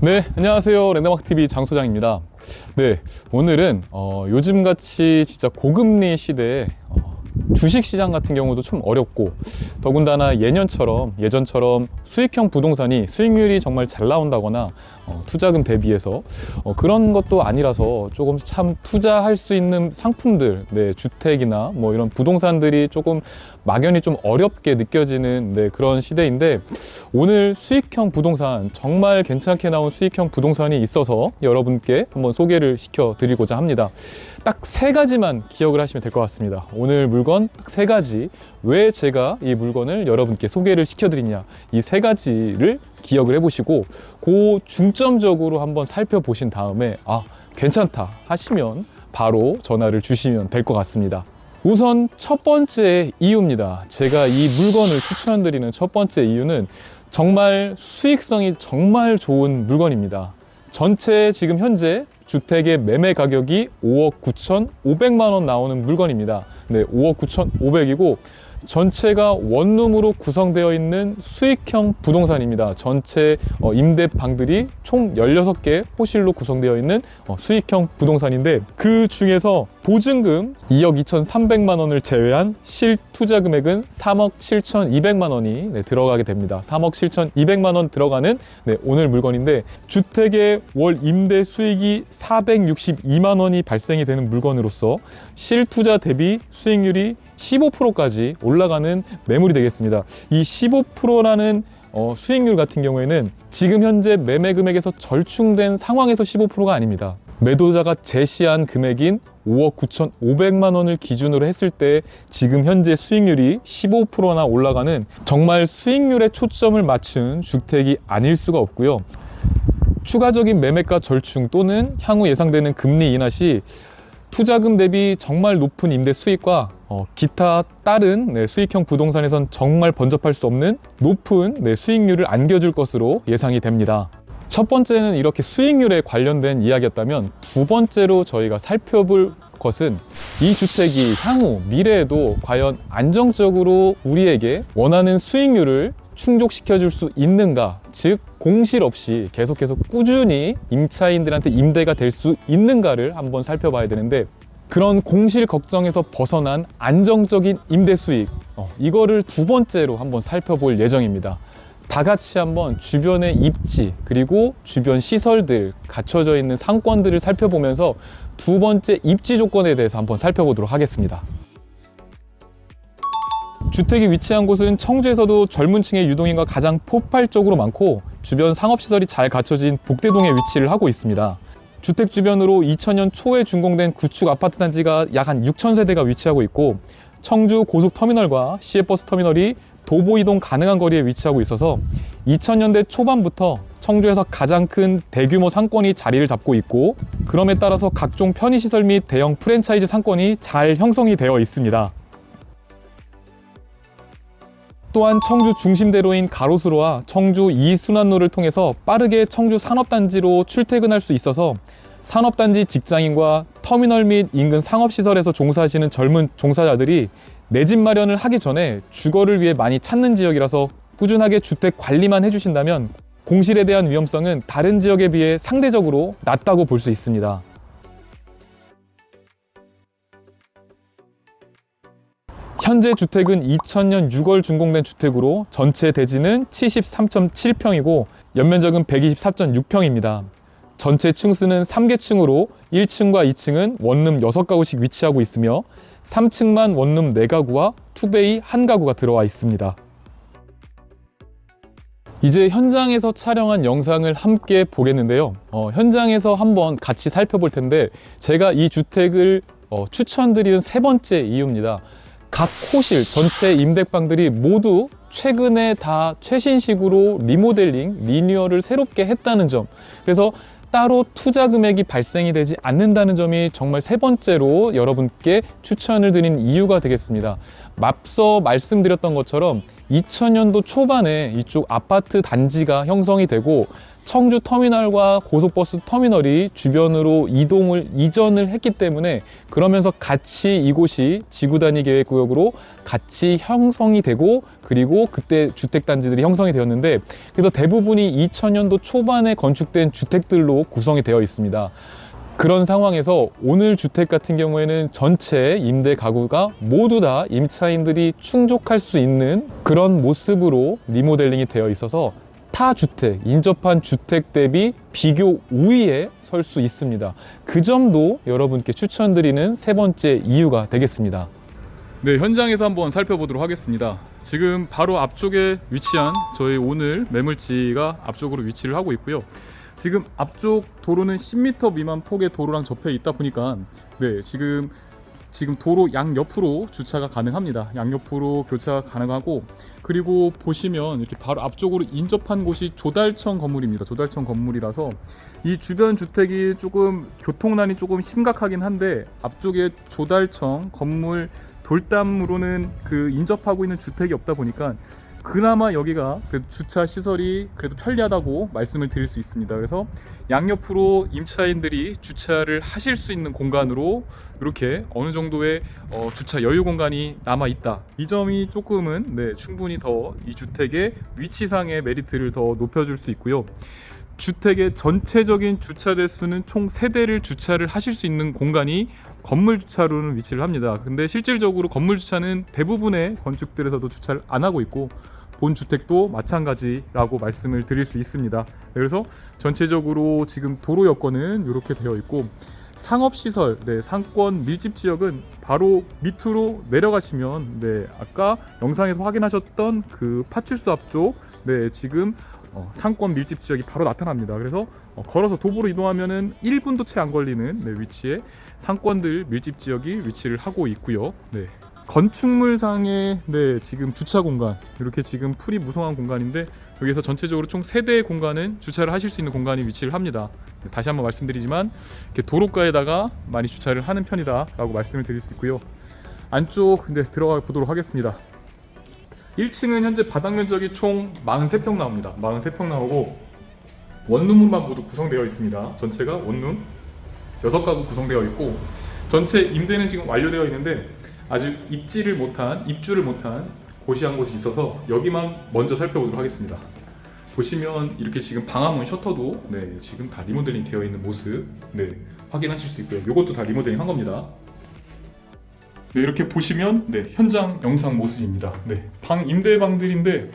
네, 안녕하세요. 랜드마크TV 장 소장입니다. 네, 오늘은 어, 요즘같이 진짜 고금리 시대에 어, 주식시장 같은 경우도 좀 어렵고 더군다나 예년처럼 예전처럼 수익형 부동산이 수익률이 정말 잘 나온다거나 어, 투자금 대비해서 어, 그런 것도 아니라서 조금 참 투자할 수 있는 상품들, 네, 주택이나 뭐 이런 부동산들이 조금 막연히 좀 어렵게 느껴지는 네, 그런 시대인데 오늘 수익형 부동산 정말 괜찮게 나온 수익형 부동산이 있어서 여러분께 한번 소개를 시켜 드리고자 합니다. 딱 세 가지만 기억을 하시면 될 것 같습니다. 오늘 물건 딱 세 가지 왜 제가 이 물건을 여러분께 소개를 시켜 드리냐 이 세 가지를 기억을 해보시고 그 중점적으로 한번 살펴보신 다음에 아 괜찮다 하시면 바로 전화를 주시면 될 것 같습니다. 우선 첫 번째 이유입니다. 제가 이 물건을 추천드리는 첫 번째 이유는 정말 수익성이 정말 좋은 물건입니다. 전체 지금 현재 주택의 매매 가격이 5억 9,500만 원 나오는 물건입니다. 네, 5억 9,500이고 전체가 원룸으로 구성되어 있는 수익형 부동산입니다. 전체 어, 임대 방들이 총 16개 호실로 구성되어 있는 어, 수익형 부동산인데 그 중에서 보증금 2억 2,300만 원을 제외한 실투자 금액은 3억 7,200만 원이 네, 들어가게 됩니다. 3억 7,200만 원 들어가는 네, 오늘 물건인데 주택의 월 임대 수익이 462만 원이 발생이 되는 물건으로서 실투자 대비 수익률이 15%까지 올라가는 매물이 되겠습니다. 이 15%라는 어, 수익률 같은 경우에는 지금 현재 매매 금액에서 절충된 상황에서 15%가 아닙니다. 매도자가 제시한 금액인 5억 9,500만 원을 기준으로 했을 때 지금 현재 수익률이 15%나 올라가는 정말 수익률에 초점을 맞춘 주택이 아닐 수가 없고요. 추가적인 매매가 절충 또는 향후 예상되는 금리 인하 시 투자금 대비 정말 높은 임대 수익과 어, 기타 다른 네, 수익형 부동산에선 정말 번접할 수 없는 높은 네, 수익률을 안겨줄 것으로 예상이 됩니다. 첫 번째는 이렇게 수익률에 관련된 이야기였다면 두 번째로 저희가 살펴볼 것은 이 주택이 향후 미래에도 과연 안정적으로 우리에게 원하는 수익률을 충족시켜 줄 수 있는가 즉 공실 없이 계속해서 꾸준히 임차인들한테 임대가 될 수 있는가를 한번 살펴봐야 되는데 그런 공실 걱정에서 벗어난 안정적인 임대 수익 어, 이거를 두 번째로 한번 살펴볼 예정입니다. 다 같이 한번 주변의 입지 그리고 주변 시설들 갖춰져 있는 상권들을 살펴보면서 두 번째 입지 조건에 대해서 한번 살펴보도록 하겠습니다. 주택이 위치한 곳은 청주에서도 젊은 층의 유동인가 가장 폭발적으로 많고 주변 상업시설이 잘 갖춰진 복대동에 위치를 하고 있습니다. 주택 주변으로 2000년 초에 준공된 구축 아파트 단지가 약 한 6천 세대가 위치하고 있고 청주 고속터미널과 시외버스 터미널이 도보 이동 가능한 거리에 위치하고 있어서 2000년대 초반부터 청주에서 가장 큰 대규모 상권이 자리를 잡고 있고 그럼에 따라서 각종 편의시설 및 대형 프랜차이즈 상권이 잘 형성이 되어 있습니다. 또한 청주 중심대로인 가로수로와 청주 이순환로를 통해서 빠르게 청주 산업단지로 출퇴근할 수 있어서 산업단지 직장인과 터미널 및 인근 상업시설에서 종사하시는 젊은 종사자들이 내 집 마련을 하기 전에 주거를 위해 많이 찾는 지역이라서 꾸준하게 주택 관리만 해주신다면 공실에 대한 위험성은 다른 지역에 비해 상대적으로 낮다고 볼 수 있습니다. 현재 주택은 2000년 6월 준공된 주택으로 전체 대지는 73.7평이고 연면적은 124.6평입니다. 전체 층수는 3개층으로 1층과 2층은 원룸 6가구씩 위치하고 있으며 3층만 원룸 4가구와 투베이 1가구가 들어와 있습니다. 이제 현장에서 촬영한 영상을 함께 보겠는데요. 어, 현장에서 한번 같이 살펴볼 텐데 제가 이 주택을 어, 추천드리는 세 번째 이유입니다. 각 호실 전체 임대방들이 모두 최근에 다 최신식으로 리모델링, 리뉴얼을 새롭게 했다는 점. 그래서 따로 투자 금액이 발생이 되지 않는다는 점이 정말 세 번째로 여러분께 추천을 드린 이유가 되겠습니다. 앞서 말씀드렸던 것처럼 2000년도 초반에 이쪽 아파트 단지가 형성이 되고 청주 터미널과 고속버스 터미널이 주변으로 이동을 이전을 했기 때문에 그러면서 같이 이곳이 지구 단위 계획 구역으로 같이 형성이 되고 그리고 그때 주택 단지들이 형성이 되었는데 그래서 대부분이 2000년도 초반에 건축된 주택들로 구성이 되어 있습니다. 그런 상황에서 오늘 주택 같은 경우에는 전체 임대 가구가 모두 다 임차인들이 충족할 수 있는 그런 모습으로 리모델링이 되어 있어서 타 주택, 인접한 주택 대비 비교 우위에 설 수 있습니다. 그 점도 여러분께 추천드리는 세 번째 이유가 되겠습니다. 네, 현장에서 한번 살펴보도록 하겠습니다. 지금 바로 앞쪽에 위치한 저희 오늘 매물지가 앞쪽으로 위치를 하고 있고요. 지금 앞쪽 도로는 10m 미만 폭의 도로랑 접해 있다 보니까 네, 지금 지금 도로 양 옆으로 주차가 가능합니다. 양 옆으로 교차가 가능하고 그리고 보시면 이렇게 바로 앞쪽으로 인접한 곳이 조달청 건물입니다. 조달청 건물이라서 이 주변 주택이 조금 교통난이 조금 심각하긴 한데 앞쪽에 조달청 건물 돌담으로는 그 인접하고 있는 주택이 없다 보니까 그나마 여기가 그래도 주차 시설이 그래도 편리하다고 말씀을 드릴 수 있습니다. 그래서 양옆으로 임차인들이 주차를 하실 수 있는 공간으로 이렇게 어느 정도의 어, 주차 여유 공간이 남아 있다. 이 점이 조금은 네, 충분히 더 이 주택의 위치상의 메리트를 더 높여줄 수 있고요. 주택의 전체적인 주차 대수는 총 3대를 주차를 하실 수 있는 공간이 건물 주차로는 위치를 합니다. 근데 실질적으로 건물 주차는 대부분의 건축들에서도 주차를 안 하고 있고 본 주택도 마찬가지라고 말씀을 드릴 수 있습니다. 그래서 전체적으로 지금 도로 여건은 이렇게 되어 있고 상업 시설, 네, 상권 밀집 지역은 바로 밑으로 내려가시면 네, 아까 영상에서 확인하셨던 그 파출소 앞쪽 네, 지금 어, 상권 밀집 지역이 바로 나타납니다. 그래서 어, 걸어서 도보로 이동하면은 1분도 채 안 걸리는 네, 위치에 상권들 밀집 지역이 위치를 하고 있고요. 네. 건축물상의 네, 지금 주차 공간 이렇게 지금 풀이 무성한 공간인데 여기서 전체적으로 총 3대의 공간은 주차를 하실 수 있는 공간이 위치를 합니다. 네, 다시 한번 말씀드리지만 이렇게 도로가에다가 많이 주차를 하는 편이다라고 말씀을 드릴 수 있고요. 안쪽 네, 들어가 보도록 하겠습니다. 1층은 현재 바닥 면적이 총 43평 나옵니다. 43평 나오고 원룸만 모두 구성되어 있습니다. 전체가 원룸 6가구 구성되어 있고 전체 임대는 지금 완료되어 있는데 아직 입지를 못한 입주를 못한 곳이 한 곳이 있어서 여기만 먼저 살펴보도록 하겠습니다. 보시면 이렇게 지금 방화문 셔터도 네, 지금 다 리모델링 되어 있는 모습 네, 확인하실 수 있고요. 이것도 다 리모델링 한 겁니다. 네, 이렇게 보시면 네, 현장 영상 모습입니다. 네, 방 임대방들인데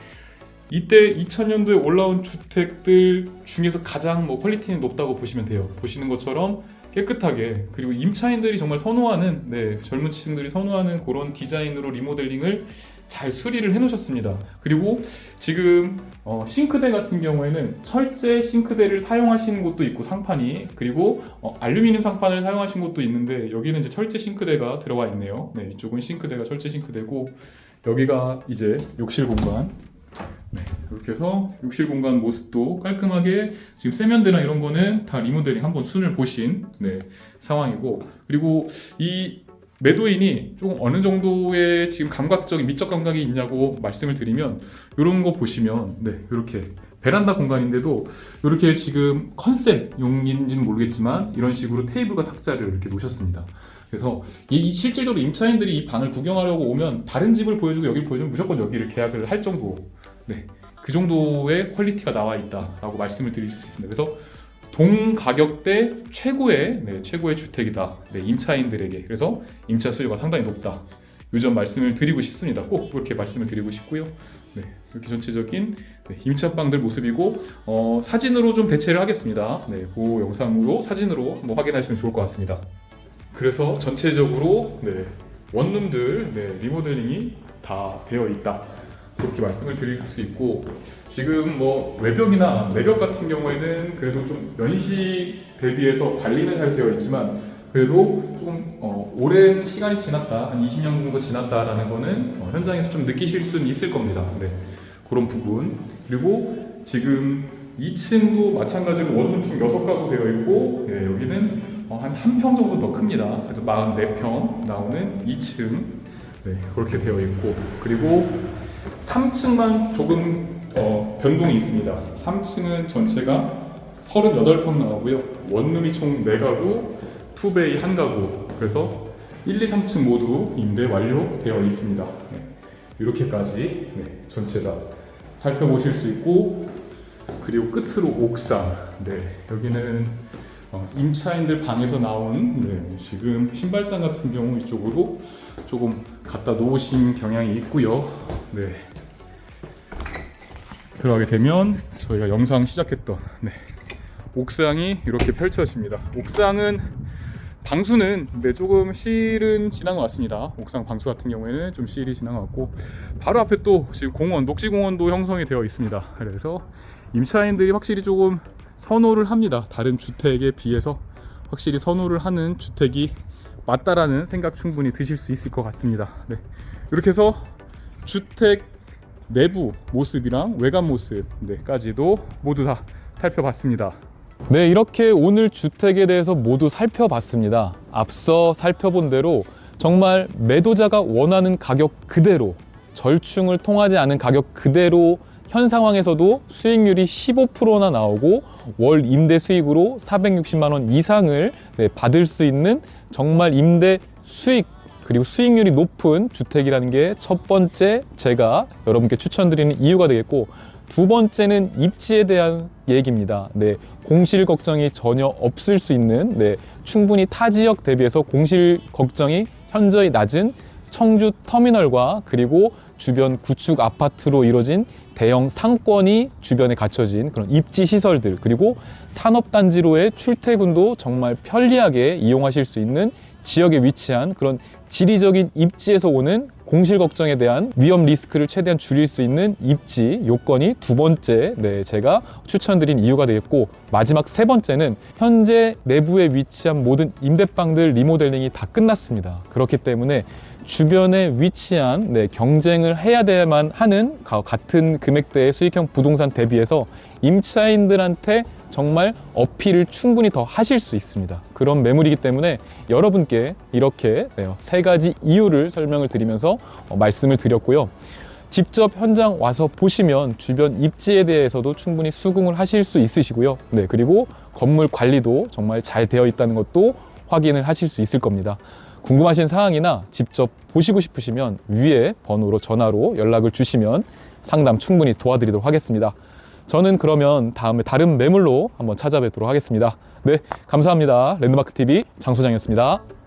이때 2000년도에 올라온 주택들 중에서 가장 뭐 퀄리티는 높다고 보시면 돼요. 보시는 것처럼 깨끗하게 그리고 임차인들이 정말 선호하는 네, 젊은 층들이 선호하는 그런 디자인으로 리모델링을 잘 수리를 해놓으셨습니다. 그리고 지금 어, 싱크대 같은 경우에는 철제 싱크대를 사용하신 곳도 있고 상판이 그리고 어, 알루미늄 상판을 사용하신 곳도 있는데 여기는 이제 철제 싱크대가 들어가 있네요. 네, 이쪽은 싱크대가 철제 싱크대고 여기가 이제 욕실 공간. 네, 이렇게 해서 욕실 공간 모습도 깔끔하게 지금 세면대나 이런 거는 다 리모델링 한번 순을 보신 네, 상황이고 그리고 이 매도인이 조금 어느 정도의 지금 감각적인 미적 감각이 있냐고 말씀을 드리면 이런 거 보시면 네 이렇게 베란다 공간인데도 이렇게 지금 컨셉용인지는 모르겠지만 이런 식으로 테이블과 탁자를 이렇게 놓으셨습니다. 그래서 이 실질적으로 임차인들이 이 방을 구경하려고 오면 다른 집을 보여주고 여기를 보여주면 무조건 여기를 계약을 할 정도 네, 그 정도의 퀄리티가 나와 있다라고 말씀을 드릴 수 있습니다. 그래서 동 가격대 최고의 네, 최고의 주택이다. 네, 임차인들에게 그래서 임차 수요가 상당히 높다. 요점 말씀을 드리고 싶습니다. 꼭 그렇게 말씀을 드리고 싶고요. 네, 이렇게 전체적인 네, 임차방들 모습이고 어, 사진으로 좀 대체를 하겠습니다. 네, 그 영상으로 사진으로 한번 확인하시면 좋을 것 같습니다. 그래서 전체적으로 네, 원룸들 네, 리모델링이 다 되어 있다. 그렇게 말씀을 드릴 수 있고 지금 뭐 외벽이나 내벽 같은 경우에는 그래도 좀 연식 대비해서 관리는 잘 되어 있지만 그래도 조금 어, 오랜 시간이 지났다 한 20년 정도 지났다라는 거는 어, 현장에서 좀 느끼실 수는 있을 겁니다. 네. 그런 부분 그리고 지금 2층도 마찬가지로 원룸 총 6가구 되어 있고 예, 여기는 어, 한한 평 정도 더 큽니다. 그래서 44평 나오는 2층 네, 그렇게 되어 있고 그리고 3층만 조금 어, 변동이 있습니다. 3층은 전체가 38평 나오고요. 원룸이 총 4가구, 투베이 1가구. 그래서 1, 2, 3층 모두 임대 완료되어 있습니다. 네. 이렇게까지 네, 전체 다 살펴보실 수 있고 그리고 끝으로 옥상. 네, 여기는 어, 임차인들 방에서 나온 네, 지금 신발장 같은 경우 이쪽으로 조금 갖다 놓으신 경향이 있고요. 네. 들어가게 되면 저희가 영상 시작했던 네, 옥상이 이렇게 펼쳐집니다. 옥상은 방수는 네, 조금 실은 지난 것 같습니다. 옥상 방수 같은 경우에는 좀 실이 지난 것 같고 바로 앞에 또 지금 공원, 녹지공원도 형성이 되어 있습니다. 그래서 임차인들이 확실히 조금 선호를 합니다. 다른 주택에 비해서 확실히 선호를 하는 주택이 맞다라는 생각 충분히 드실 수 있을 것 같습니다. 네. 이렇게 해서 주택 내부 모습이랑 외관 모습까지도 모두 다 살펴봤습니다. 네, 이렇게 오늘 주택에 대해서 모두 살펴봤습니다. 앞서 살펴본 대로 정말 매도자가 원하는 가격 그대로 절충을 통하지 않은 가격 그대로 현 상황에서도 수익률이 15%나 나오고 월 임대 수익으로 460만 원 이상을 네, 받을 수 있는 정말 임대 수익 그리고 수익률이 높은 주택이라는 게 첫 번째 제가 여러분께 추천드리는 이유가 되겠고 두 번째는 입지에 대한 얘기입니다. 네, 공실 걱정이 전혀 없을 수 있는 네, 충분히 타 지역 대비해서 공실 걱정이 현저히 낮은 청주 터미널과 그리고 주변 구축 아파트로 이루어진 대형 상권이 주변에 갖춰진 그런 입지 시설들 그리고 산업단지로의 출퇴근도 정말 편리하게 이용하실 수 있는 지역에 위치한 그런 지리적인 입지에서 오는 공실 걱정에 대한 위험 리스크를 최대한 줄일 수 있는 입지 요건이 두 번째 네, 제가 추천드린 이유가 되겠고 마지막 세 번째는 현재 내부에 위치한 모든 임대방들 리모델링이 다 끝났습니다. 그렇기 때문에 주변에 위치한 네, 경쟁을 해야 돼야만 하는 가- 같은 금액대의 수익형 부동산 대비해서 임차인들한테 정말 어필을 충분히 더 하실 수 있습니다. 그런 매물이기 때문에 여러분께 이렇게 네, 세 가지 이유를 설명을 드리면서 어, 말씀을 드렸고요. 직접 현장 와서 보시면 주변 입지에 대해서도 충분히 수긍을 하실 수 있으시고요. 네, 그리고 건물 관리도 정말 잘 되어 있다는 것도 확인을 하실 수 있을 겁니다. 궁금하신 사항이나 직접 보시고 싶으시면 위에 번호로 전화로 연락을 주시면 상담 충분히 도와드리도록 하겠습니다. 저는 그러면 다음에 다른 매물로 한번 찾아뵙도록 하겠습니다. 네, 감사합니다. 랜드마크 TV 장 소장이었습니다.